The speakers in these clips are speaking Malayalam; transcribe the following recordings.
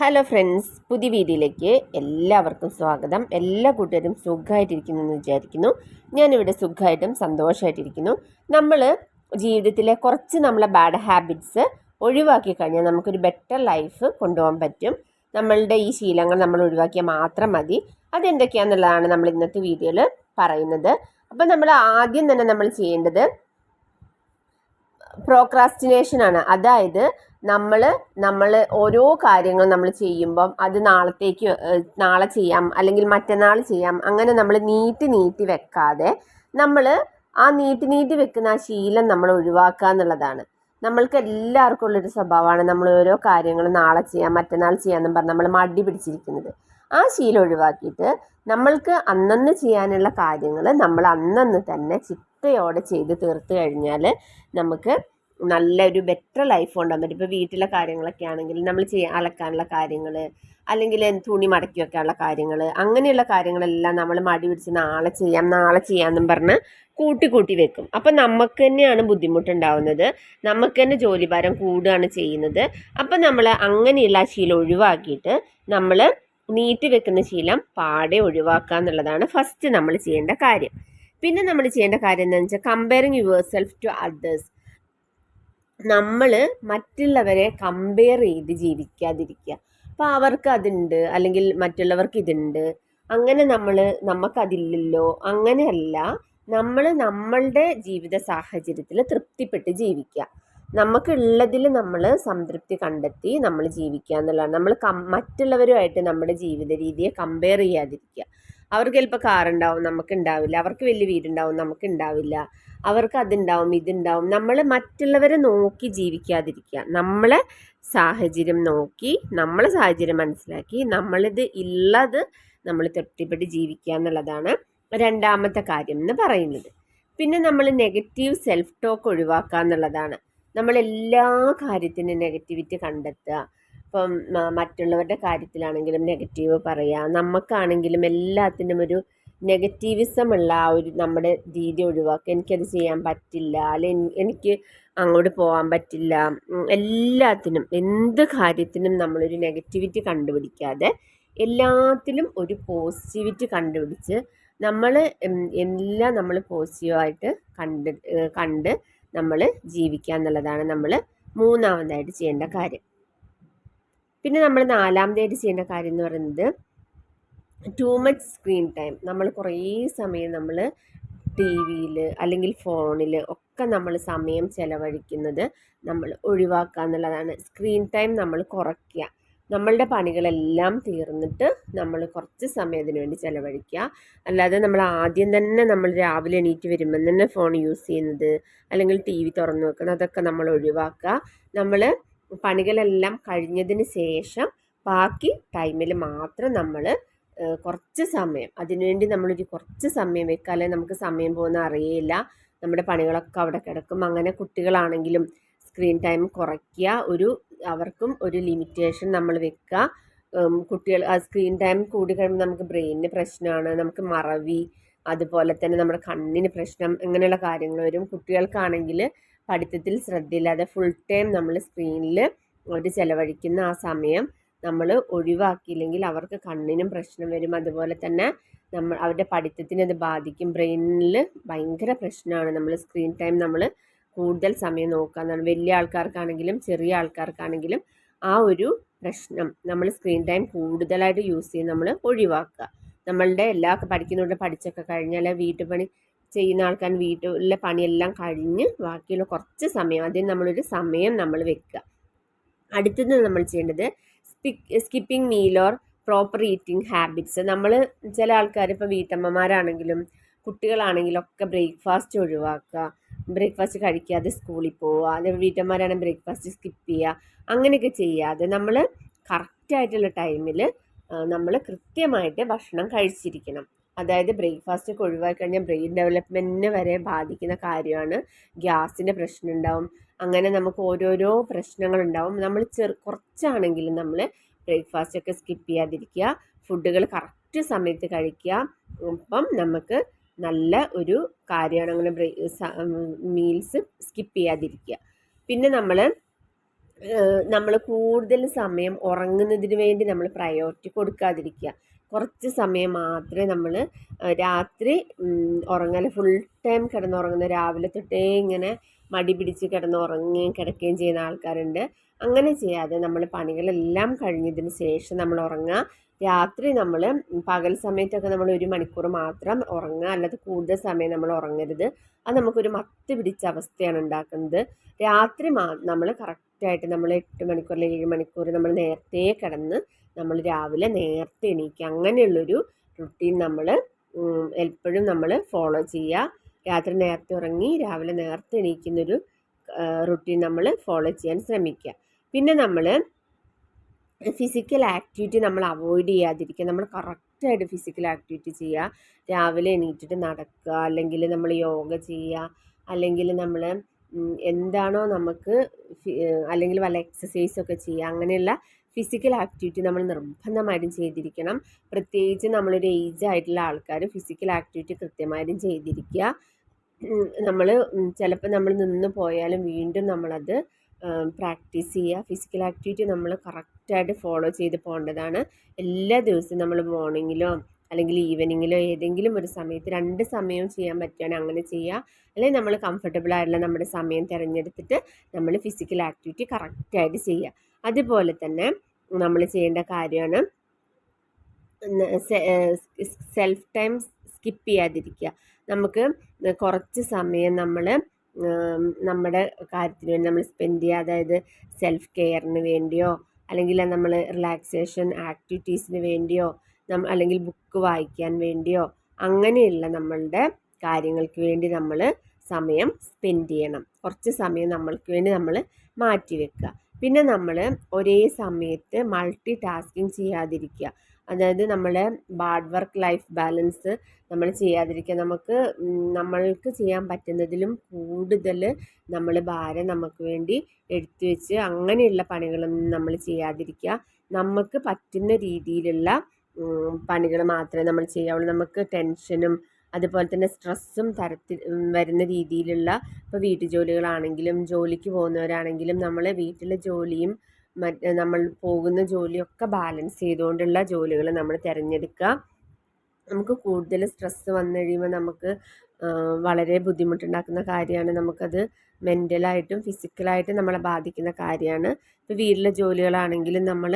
ഹലോ ഫ്രണ്ട്സ് പുതിയ വീഡിയോയിലേക്ക് എല്ലാവർക്കും സ്വാഗതം. എല്ലാ കൂട്ടുകാരും സുഖമായിട്ടിരിക്കുന്നു എന്ന് വിചാരിക്കുന്നു. ഞാനിവിടെ സുഖമായിട്ടും സന്തോഷമായിട്ടിരിക്കുന്നു. നമ്മൾ ജീവിതത്തിലെ കുറച്ച് നമ്മളെ ബാഡ് ഹാബിറ്റ്സ് ഒഴിവാക്കി കഴിഞ്ഞാൽ നമുക്കൊരു ബെറ്റർ ലൈഫ് കൊണ്ടുപോകാൻ പറ്റും. നമ്മളുടെ ഈ ശീലങ്ങൾ നമ്മൾ ഒഴിവാക്കിയാൽ മാത്രം മതി. അതെന്തൊക്കെയാണെന്നുള്ളതാണ് നമ്മൾ ഇന്നത്തെ വീഡിയോയിൽ പറയുന്നത്. അപ്പോൾ നമ്മൾ ആദ്യം തന്നെ നമ്മൾ ചെയ്യേണ്ടത് പ്രോക്രാസ്റ്റിനേഷൻ ആണ്. അതായത് നമ്മൾ നമ്മൾ ഓരോ കാര്യങ്ങൾ നമ്മൾ ചെയ്യുമ്പം അത് നാളത്തേക്ക് നാളെ ചെയ്യാം അല്ലെങ്കിൽ മറ്റന്നാൾ ചെയ്യാം അങ്ങനെ നമ്മൾ നീട്ടി നീട്ടി വെക്കാതെ നമ്മൾ ആ നീട്ടി നീട്ടി വെക്കുന്ന ആ ശീലം നമ്മൾ ഒഴിവാക്കുക എന്നുള്ളതാണ്. നമ്മൾക്ക് എല്ലാവർക്കും ഉള്ളൊരു സ്വഭാവമാണ് നമ്മൾ ഓരോ കാര്യങ്ങളും നാളെ ചെയ്യാം മറ്റന്നാൾ ചെയ്യാമെന്നും പറഞ്ഞ് നമ്മൾ മടി പിടിച്ചിരിക്കുന്നത്. ആ ശീലം ഒഴിവാക്കിയിട്ട് നമ്മൾക്ക് അന്നന്ന് ചെയ്യാനുള്ള കാര്യങ്ങൾ നമ്മൾ അന്നന്ന് തന്നെ ചിട്ടയോടെ ചെയ്ത് തീർത്ത് കഴിഞ്ഞാൽ നമുക്ക് നല്ലൊരു ബെറ്റർ ലൈഫ് കൊണ്ടുപോകാൻ പറ്റും ഇപ്പോൾ വീട്ടിലെ കാര്യങ്ങളൊക്കെ ആണെങ്കിൽ നമ്മൾ ചെയ്യാൻ അലക്കാനുള്ള കാര്യങ്ങൾ അല്ലെങ്കിൽ തുണി മടക്കി വെക്കാനുള്ള കാര്യങ്ങൾ അങ്ങനെയുള്ള കാര്യങ്ങളെല്ലാം നമ്മൾ മടി പിടിച്ച് നാളെ ചെയ്യാം നാളെ ചെയ്യാമെന്നും പറഞ്ഞ് കൂട്ടി കൂട്ടി വെക്കും. അപ്പം നമുക്ക് തന്നെയാണ് ബുദ്ധിമുട്ടുണ്ടാവുന്നത്. നമുക്ക് തന്നെ ജോലിഭാരം കൂടുകയാണ് ചെയ്യുന്നത്. അപ്പം നമ്മൾ അങ്ങനെയുള്ള ആ ശീലം ഒഴിവാക്കിയിട്ട് നമ്മൾ നീട്ടി വെക്കുന്ന ശീലം പാടെ ഒഴിവാക്കുക എന്നുള്ളതാണ് ഫസ്റ്റ് നമ്മൾ ചെയ്യേണ്ട കാര്യം. പിന്നെ നമ്മൾ ചെയ്യേണ്ട കാര്യം എന്താണെന്ന് വെച്ചാൽ comparing yourself to others നമ്മൾ മറ്റുള്ളവരെ കമ്പയർ ചെയ്ത് ജീവിക്കാതിരിക്കുക. അപ്പോൾ അവർക്ക് അതുണ്ട് അല്ലെങ്കിൽ മറ്റുള്ളവർക്ക് ഇതുണ്ട്. അങ്ങനെ നമ്മൾ നമുക്കതില്ലല്ലോ അങ്ങനെയല്ല. നമ്മൾ നമ്മളുടെ ജീവിത സാഹചര്യത്തിൽ തൃപ്തിപ്പെട്ട് ജീവിക്കുക. നമുക്കുള്ളതിൽ നമ്മൾ സംതൃപ്തി കണ്ടെത്തി നമ്മൾ ജീവിക്കുക എന്നുള്ളതാണ്. നമ്മൾ കം മറ്റുള്ളവരുമായിട്ട് നമ്മുടെ ജീവിത രീതിയെ കമ്പയർ ചെയ്യാതിരിക്കുക. അവർക്ക് ചിലപ്പോൾ കാറുണ്ടാവും നമുക്ക് ഉണ്ടാവില്ല അവർക്ക് വലിയ വീടുണ്ടാവും നമുക്ക് ഉണ്ടാവില്ല അവർക്ക് അതുണ്ടാവും ഇതുണ്ടാവും. നമ്മൾ മറ്റുള്ളവരെ നോക്കി ജീവിക്കാതിരിക്കുക നമ്മളെ സാഹചര്യം നോക്കി നമ്മളെ സാഹചര്യം മനസ്സിലാക്കി നമ്മളിത് ഉള്ളത് നമ്മൾ തൃപ്തിപ്പെട്ട് ജീവിക്കുക എന്നുള്ളതാണ് രണ്ടാമത്തെ കാര്യം എന്ന് പറയുന്നത്. പിന്നെ നമ്മൾ നെഗറ്റീവ് സെൽഫ് ടോക്ക് ഒഴിവാക്കുക എന്നുള്ളതാണ്. നമ്മൾ എല്ലാ കാര്യത്തിനും നെഗറ്റിവിറ്റി കണ്ടെത്തുക. ഇപ്പം മറ്റുള്ളവരുടെ കാര്യത്തിലാണെങ്കിലും നെഗറ്റീവ് പറയുക നമുക്കാണെങ്കിലും എല്ലാത്തിനും ഒരു നെഗറ്റീവിസം ഉള്ള ആ ഒരു നമ്മുടെ രീതി ഒഴിവാക്കുക. എനിക്കത് ചെയ്യാൻ പറ്റില്ല. അല്ലെങ്കിൽ എനിക്ക് അങ്ങോട്ട് പോകാൻ പറ്റില്ല. എല്ലാത്തിനും എന്ത് കാര്യത്തിനും നമ്മളൊരു നെഗറ്റിവിറ്റി കണ്ടുപിടിക്കാതെ എല്ലാത്തിലും ഒരു പോസിറ്റിവിറ്റി കണ്ടുപിടിച്ച് നമ്മൾ എല്ലാം നമ്മൾ പോസിറ്റീവായിട്ട് കണ്ട് കണ്ട് നമ്മൾ ജീവിക്കുക എന്നുള്ളതാണ് നമ്മൾ മൂന്നാമതായിട്ട് ചെയ്യേണ്ട കാര്യം. പിന്നെ നമ്മൾ നാലാമതായിട്ട് ചെയ്യേണ്ട കാര്യം എന്ന് പറയുന്നത് ടു മച്ച് സ്ക്രീൻ ടൈം നമ്മൾ കുറേ സമയം നമ്മൾ ടി വിയിൽ അല്ലെങ്കിൽ ഫോണിൽ ഒക്കെ നമ്മൾ സമയം ചിലവഴിക്കുന്നത് നമ്മൾ ഒഴിവാക്കുക എന്നുള്ളതാണ്. സ്ക്രീൻ ടൈം നമ്മൾ കുറയ്ക്കുക. നമ്മളുടെ പണികളെല്ലാം തീർന്നിട്ട് നമ്മൾ കുറച്ച് സമയം അതിനു വേണ്ടി ചിലവഴിക്കുക. അല്ലാതെ നമ്മൾ ആദ്യം തന്നെ നമ്മൾ രാവിലെ എണീറ്റ് വരുമ്പം തന്നെ ഫോൺ യൂസ് ചെയ്യുന്നത് അല്ലെങ്കിൽ ടി വി തുറന്നു വെക്കുന്നത് അതൊക്കെ നമ്മൾ ഒഴിവാക്കുക. നമ്മൾ പണികളെല്ലാം കഴിഞ്ഞതിന് ശേഷം ബാക്കി ടൈമിൽ മാത്രം നമ്മൾ കുറച്ച് സമയം അതിനുവേണ്ടി നമ്മളൊരു കുറച്ച് സമയം വെക്കാതെ നമുക്ക് സമയം പോകുന്ന അറിയില്ല നമ്മുടെ പണികളൊക്കെ അവിടെ കിടക്കും. അങ്ങനെ കുട്ടികളാണെങ്കിലും സ്ക്രീൻ ടൈം കുറയ്ക്കുക. ഒരു അവർക്കും ഒരു ലിമിറ്റേഷൻ നമ്മൾ വെക്കുക കുട്ടികൾ ആ സ്ക്രീൻ ടൈം കൂടി കഴിയുമ്പോൾ നമുക്ക് ബ്രെയിനിന് പ്രശ്നമാണ്. നമുക്ക് മറവി അതുപോലെ തന്നെ നമ്മുടെ കണ്ണിന് പ്രശ്നം ഇങ്ങനെയുള്ള കാര്യങ്ങൾ വരും. കുട്ടികൾക്കാണെങ്കിൽ പഠിത്തത്തിൽ ശ്രദ്ധയില്ലാതെ ഫുൾ ടൈം നമ്മൾ സ്ക്രീനിൽ അവർ ചിലവഴിക്കുന്ന ആ സമയം നമ്മൾ ഒഴിവാക്കിയില്ലെങ്കിൽ അവർക്ക് കണ്ണിനും പ്രശ്നം വരും. അതുപോലെ തന്നെ നമ്മൾ അവരുടെ പഠിത്തത്തിനെ അത് ബാധിക്കും. ബ്രെയിനിൽ ഭയങ്കര പ്രശ്നമാണ് നമ്മൾ സ്ക്രീൻ ടൈം നമ്മൾ കൂടുതൽ സമയം നോക്കുക എന്നാണ് വലിയ ആൾക്കാർക്കാണെങ്കിലും ചെറിയ ആൾക്കാർക്കാണെങ്കിലും ആ ഒരു പ്രശ്നം നമ്മൾ സ്ക്രീൻ ടൈം കൂടുതലായിട്ട് യൂസ് ചെയ്ത് നമ്മൾ ഒഴിവാക്കുക. നമ്മളുടെ എല്ലാ പഠിക്കുന്നവരുടെ പഠിച്ചൊക്കെ കഴിഞ്ഞാൽ വീട്ടുപണി ചെയ്യുന്ന ആൾക്കാർ വീട്ടിലെ പണിയെല്ലാം കഴിഞ്ഞ് ബാക്കിയുള്ള കുറച്ച് സമയം അതിന് നമ്മളൊരു സമയം നമ്മൾ വെക്കുക. അടുത്തത് നമ്മൾ ചെയ്യേണ്ടത് skipping meal or proper eating habits നമ്മൾ ചില ആൾക്കാർ ഇപ്പോൾ വീട്ടമ്മമാരാണെങ്കിലും കുട്ടികളാണെങ്കിലും ഒക്കെ ബ്രേക്ക്ഫാസ്റ്റ് ഒഴിവാക്കുക. ബ്രേക്ക്ഫാസ്റ്റ് കഴിക്കാതെ സ്കൂളിൽ പോവുക. അല്ലെങ്കിൽ വീട്ടമ്മമാരാണെങ്കിൽ ബ്രേക്ക്ഫാസ്റ്റ് സ്കിപ്പ് ചെയ്യുക. അങ്ങനെയൊക്കെ ചെയ്യാതെ നമ്മൾ കറക്റ്റായിട്ടുള്ള ടൈമിൽ നമ്മൾ കൃത്യമായിട്ട് ഭക്ഷണം കഴിച്ചിരിക്കണം. അതായത് ബ്രേക്ക്ഫാസ്റ്റ് ഒക്കെ ഒഴിവാക്കി കഴിഞ്ഞാൽ ബ്രെയിൻ ഡെവലപ്മെന്റിനെ വരെ ബാധിക്കുന്ന കാര്യമാണ്. ഗ്യാസിന്റെ പ്രശ്നം ഉണ്ടാവും അങ്ങനെ നമുക്ക് ഓരോരോ പ്രശ്നങ്ങളുണ്ടാവും. നമ്മൾ ചെറു കുറച്ചാണെങ്കിലും നമ്മൾ ബ്രേക്ക്ഫാസ്റ്റ് ഒക്കെ സ്കിപ്പ് ചെയ്യാതിരിക്കുക. ഫുഡുകൾ കറക്റ്റ് സമയത്ത് കഴിക്കുക. അപ്പം നമുക്ക് നല്ല ഒരു കാര്യമാണ് അങ്ങനെ ബ്രേ മീൽസ് സ്കിപ്പ് ചെയ്യാതിരിക്കുക. പിന്നെ നമ്മൾ നമ്മൾ കൂടുതൽ സമയം ഉറങ്ങുന്നതിന് വേണ്ടി നമ്മൾ പ്രയോറിറ്റി കൊടുക്കാതിരിക്കുക. കുറച്ച് സമയം മാത്രമേ നമ്മൾ രാത്രി ഉറങ്ങൽ ഫുൾ ടൈം കിടന്നുറങ്ങുന്ന രാവിലെ തൊട്ടേ ഇങ്ങനെ മടി പിടിച്ച് കിടന്നുറങ്ങുകയും കിടക്കുകയും ചെയ്യുന്ന ആൾക്കാരുണ്ട്. അങ്ങനെ ചെയ്യാതെ നമ്മൾ പണികളെല്ലാം കഴിഞ്ഞതിന് ശേഷം നമ്മൾ ഉറങ്ങുക. രാത്രി നമ്മൾ പകൽ സമയത്തൊക്കെ നമ്മൾ ഒരു മണിക്കൂർ മാത്രം ഉറങ്ങുക. അല്ലാതെ കൂടുതൽ സമയം നമ്മൾ ഉറങ്ങരുത്. അത് നമുക്കൊരു മത്ത് പിടിച്ച അവസ്ഥയാണ് ഉണ്ടാക്കുന്നത്. രാത്രി മാ നമ്മൾ കറക്റ്റായിട്ട് നമ്മൾ എട്ട് മണിക്കൂർ അല്ലെങ്കിൽ ഏഴ് മണിക്കൂർ നമ്മൾ നേരത്തെ കിടന്ന് നമ്മൾ രാവിലെ നേരത്തെ എണീക്കുക. അങ്ങനെയുള്ളൊരു റുട്ടീൻ നമ്മൾ എപ്പോഴും നമ്മൾ ഫോളോ ചെയ്യുക. രാത്രി നേരത്തെ ഉറങ്ങി രാവിലെ നേരത്തെ എണീക്കുന്നൊരു റുട്ടീൻ നമ്മൾ ഫോളോ ചെയ്യാൻ ശ്രമിക്കുക. പിന്നെ നമ്മൾ ഫിസിക്കൽ ആക്ടിവിറ്റി നമ്മൾ അവോയ്ഡ് ചെയ്യാതിരിക്കുക. നമ്മൾ കറക്റ്റായിട്ട് ഫിസിക്കൽ ആക്ടിവിറ്റി ചെയ്യുക. രാവിലെ എണീറ്റിട്ട് നടക്കുക. അല്ലെങ്കിൽ നമ്മൾ യോഗ ചെയ്യുക. അല്ലെങ്കിൽ നമ്മൾ എന്താണോ നമുക്ക് അല്ലെങ്കിൽ വല്ല എക്സസൈസൊക്കെ ചെയ്യുക. അങ്ങനെയുള്ള ഫിസിക്കൽ ആക്ടിവിറ്റി നമ്മൾ നിർബന്ധമായിട്ടും ചെയ്തിരിക്കണം. പ്രത്യേകിച്ച് നമ്മളൊരു ഏജ് ആയിട്ടുള്ള ആൾക്കാർ ഫിസിക്കൽ ആക്ടിവിറ്റി കൃത്യമായിട്ടും ചെയ്തിരിക്കുക. നമ്മൾ ചിലപ്പോൾ നമ്മൾ നിന്ന് പോയാലും വീണ്ടും നമ്മളത് പ്രാക്ടീസ് ചെയ്യുക. ഫിസിക്കൽ ആക്ടിവിറ്റി നമ്മൾ കറക്റ്റായിട്ട് ഫോളോ ചെയ്ത് പോകേണ്ടതാണ്. എല്ലാ ദിവസവും നമ്മൾ മോർണിംഗിലോ അല്ലെങ്കിൽ ഈവനിങ്ങിലോ ഏതെങ്കിലും ഒരു സമയത്ത് രണ്ട് സമയവും ചെയ്യാൻ പറ്റുകയാണെങ്കിൽ അങ്ങനെ ചെയ്യുക. അല്ലെങ്കിൽ നമ്മൾ കംഫർട്ടബിൾ ആയിട്ടുള്ള നമ്മുടെ സമയം തിരഞ്ഞെടുത്തിട്ട് നമ്മൾ ഫിസിക്കൽ ആക്ടിവിറ്റി കറക്റ്റായിട്ട് ചെയ്യുക. അതുപോലെ തന്നെ നമ്മൾ ചെയ്യേണ്ട കാര്യമാണ്. സെൽഫ് ടൈം സ്കിപ്പ് ചെയ്യാതിരിക്കുക. നമുക്ക് കുറച്ച് സമയം നമ്മൾ നമ്മുടെ കാര്യത്തിന് വേണ്ടി നമ്മൾ സ്പെൻഡ് ചെയ്യുക. അതായത് സെൽഫ് കെയറിന് വേണ്ടിയോ അല്ലെങ്കിൽ നമ്മൾ റിലാക്സേഷൻ ആക്ടിവിറ്റീസിന് വേണ്ടിയോ അല്ലെങ്കിൽ ബുക്ക് വായിക്കാൻ വേണ്ടിയോ അങ്ങനെയുള്ള നമ്മളുടെ കാര്യങ്ങൾക്ക് വേണ്ടി നമ്മൾ സമയം സ്പെൻഡ് ചെയ്യണം. കുറച്ച് സമയം നമ്മൾക്ക് വേണ്ടി നമ്മൾ മാറ്റി വെക്കുക. പിന്നെ നമ്മൾ ഒരേ സമയത്ത് മൾട്ടി ടാസ്കിങ് ചെയ്യാതിരിക്കുക. അതായത് നമ്മളെ ബാഡ് വർക്ക് ലൈഫ് ബാലൻസ് നമ്മൾ ചെയ്യാതിരിക്കുക. നമുക്ക് നമ്മൾക്ക് ചെയ്യാൻ പറ്റുന്നതിലും കൂടുതൽ നമ്മൾ ഭാരം നമുക്ക് വേണ്ടി എടുത്തു വെച്ച് അങ്ങനെയുള്ള പണികളൊന്നും നമ്മൾ ചെയ്യാതിരിക്കുക. നമുക്ക് പറ്റുന്ന രീതിയിലുള്ള പണികൾ മാത്രമേ നമ്മൾ ചെയ്യാവുള്ളൂ. നമുക്ക് ടെൻഷനും അതുപോലെ തന്നെ സ്ട്രെസ്സും തരത്തിൽ വരുന്ന രീതിയിലുള്ള ഇപ്പോൾ വീട്ടു ജോലികളാണെങ്കിലും ജോലിക്ക് പോകുന്നവരാണെങ്കിലും നമ്മളെ വീട്ടിലെ ജോലിയും മറ്റ് നമ്മൾ പോകുന്ന ജോലിയൊക്കെ ബാലൻസ് ചെയ്തുകൊണ്ടുള്ള ജോലികൾ നമ്മൾ തിരഞ്ഞെടുക്കുക. നമുക്ക് കൂടുതൽ സ്ട്രെസ്സ് വന്നു കഴിയുമ്പോൾ നമുക്ക് വളരെ ബുദ്ധിമുട്ടുണ്ടാക്കുന്ന കാര്യമാണ്. നമുക്കത് മെന്റലായിട്ടും ഫിസിക്കലായിട്ടും നമ്മളെ ബാധിക്കുന്ന കാര്യമാണ്. ഇപ്പോൾ വീട്ടിലെ ജോലികളാണെങ്കിലും നമ്മൾ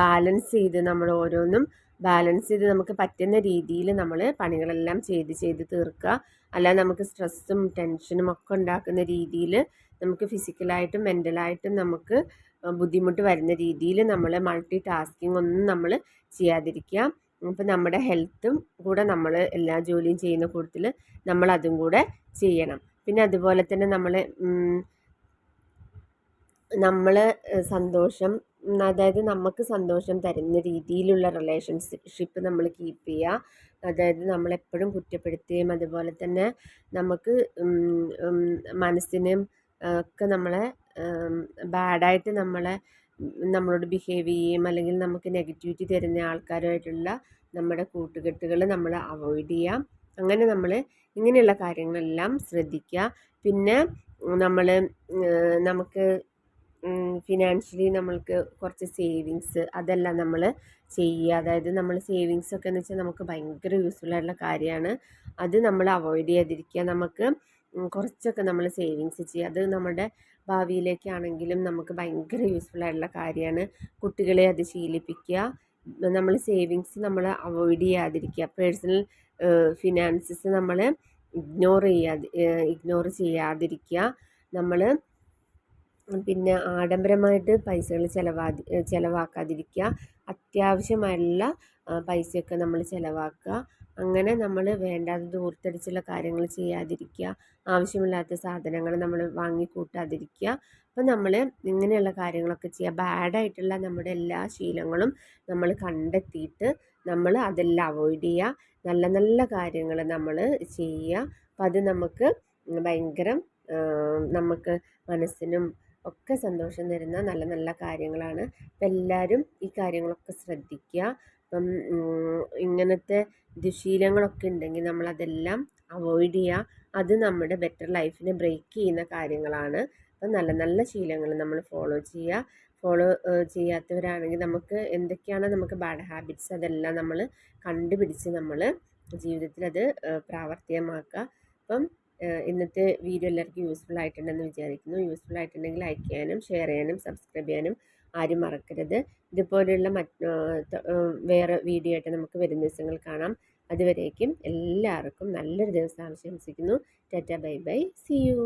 ബാലൻസ് ചെയ്ത് നമ്മൾ ഓരോന്നും ബാലൻസ് ചെയ്ത് നമുക്ക് പറ്റുന്ന രീതിയിൽ നമ്മൾ പണികളെല്ലാം ചെയ്ത് ചെയ്ത് തീർക്കുക. അല്ലാതെ നമുക്ക് സ്ട്രെസ്സും ടെൻഷനും ഒക്കെ ഉണ്ടാക്കുന്ന രീതിയിൽ നമുക്ക് ഫിസിക്കലായിട്ടും മെന്റലായിട്ടും നമുക്ക് ബുദ്ധിമുട്ട് വരുന്ന രീതിയിൽ നമ്മൾ മൾട്ടി ടാസ്കിംഗ് ഒന്നും നമ്മൾ ചെയ്യാതിരിക്കുക. അപ്പം നമ്മുടെ ഹെൽത്തും കൂടെ നമ്മൾ എല്ലാ ജോലിയും ചെയ്യുന്ന കൂട്ടത്തിൽ നമ്മൾ കൂടെ ചെയ്യണം. പിന്നെ അതുപോലെ തന്നെ നമ്മൾ നമ്മൾ സന്തോഷം അതായത് നമുക്ക് സന്തോഷം തരുന്ന രീതിയിലുള്ള റിലേഷൻഷിപ്പ് നമ്മൾ കീപ്പ് ചെയ്യുക അതായത് നമ്മളെപ്പോഴും കുറ്റപ്പെടുത്തുകയും അതുപോലെ തന്നെ നമുക്ക് മനസ്സിനും ഒക്കെ നമ്മളെ ബാഡായിട്ട് നമ്മളെ നമ്മളോട് ബിഹേവ് ചെയ്യുകയും അല്ലെങ്കിൽ നമുക്ക് നെഗറ്റിവിറ്റി തരുന്ന ആൾക്കാരുമായിട്ടുള്ള നമ്മുടെ കൂട്ടുകെട്ടുകൾ നമ്മൾ അവോയ്ഡ് ചെയ്യാം. അങ്ങനെ നമ്മൾ ഇങ്ങനെയുള്ള കാര്യങ്ങളെല്ലാം ശ്രദ്ധിക്കുക. പിന്നെ നമ്മൾ നമുക്ക് ഫിനാൻഷ്യലി നമ്മൾക്ക് കുറച്ച് സേവിങ്സ് അതെല്ലാം നമ്മൾ ചെയ്യുക. അതായത് നമ്മൾ സേവിങ്സ് ഒക്കെ എന്ന് വെച്ചാൽ നമുക്ക് ഭയങ്കര യൂസ്ഫുൾ ആയിട്ടുള്ള കാര്യമാണ്. അത് നമ്മൾ അവോയ്ഡ് ചെയ്യാതിരിക്കുക. നമുക്ക് കുറച്ചൊക്കെ നമ്മൾ സേവിങ്സ് ചെയ്യുക. അത് നമ്മുടെ ഭാവിയിലേക്കാണെങ്കിലും നമുക്ക് ഭയങ്കര യൂസ്ഫുൾ ആയിട്ടുള്ള കാര്യമാണ്. കുട്ടികളെ അത് ശീലിപ്പിക്കുക. നമ്മൾ സേവിങ്സ് നമ്മൾ അവോയ്ഡ് ചെയ്യാതിരിക്കുക. പേഴ്സണൽ ഫിനാൻസസ് നമ്മൾ ഇഗ്നോർ ചെയ്യാതെ ഇഗ്നോർ ചെയ്യാതിരിക്കുക. നമ്മൾ പിന്നെ ആഡംബരമായിട്ട് പൈസകൾ ചിലവാതി ചിലവാക്കാതിരിക്കുക അത്യാവശ്യമായുള്ള പൈസയൊക്കെ നമ്മൾ ചിലവാക്കുക അങ്ങനെ നമ്മൾ വേണ്ടാതെ ദൂർത്തടിച്ചുള്ള കാര്യങ്ങൾ ചെയ്യാതിരിക്കുക ആവശ്യമില്ലാത്ത സാധനങ്ങൾ നമ്മൾ വാങ്ങിക്കൂട്ടാതിരിക്കുക അപ്പം നമ്മൾ ഇങ്ങനെയുള്ള കാര്യങ്ങളൊക്കെ ചെയ്യുക ബാഡായിട്ടുള്ള നമ്മുടെ എല്ലാ ശീലങ്ങളും നമ്മൾ കണ്ടെത്തിയിട്ട് നമ്മൾ അതെല്ലാം അവോയ്ഡ് ചെയ്യുക നല്ല നല്ല കാര്യങ്ങൾ നമ്മൾ ചെയ്യുക അപ്പം അത് നമുക്ക് ഭയങ്കര നമുക്ക് മനസ്സിനും ഒക്കെ സന്തോഷം തരുന്ന നല്ല നല്ല കാര്യങ്ങളാണ്. അപ്പം എല്ലാവരും ഈ കാര്യങ്ങളൊക്കെ ശ്രദ്ധിക്കുക അപ്പം ഇങ്ങനത്തെ ദുശീലങ്ങളൊക്കെ ഉണ്ടെങ്കിൽ നമ്മളതെല്ലാം അവോയ്ഡ് ചെയ്യുക അത് നമ്മുടെ ബെറ്റർ ലൈഫിനെ ബ്രേക്ക് ചെയ്യുന്ന കാര്യങ്ങളാണ്. അപ്പം നല്ല നല്ല ശീലങ്ങൾ നമ്മൾ ഫോളോ ചെയ്യുക ഫോളോ ചെയ്യാത്തവരാണെങ്കിൽ നമുക്ക് എന്തൊക്കെയാണ് നമുക്ക് ബാഡ് ഹാബിറ്റ്സ് അതെല്ലാം നമ്മൾ കണ്ടുപിടിച്ച് നമ്മൾ ജീവിതത്തിൽ അത് പ്രാവർത്തികമാക്കുക അപ്പം ഇന്നത്തെ വീഡിയോ എല്ലാവർക്കും യൂസ്ഫുൾ ആയിട്ടുണ്ടെന്ന് വിചാരിക്കുന്നു. യൂസ്ഫുൾ ആയിട്ടുണ്ടെങ്കിൽ ലൈക്ക് ചെയ്യാനും ഷെയർ ചെയ്യാനും സബ്സ്ക്രൈബ് ചെയ്യാനും ആരും മറക്കരുത്. ഇതുപോലെയുള്ള വേറെ വീഡിയോ ആയിട്ട് നമുക്ക് വരുന്ന ദിവസങ്ങൾ കാണാം. അതുവരേക്കും എല്ലാവർക്കും നല്ലൊരു ദിവസം ആശംസിക്കുന്നു. Tata bye bye see you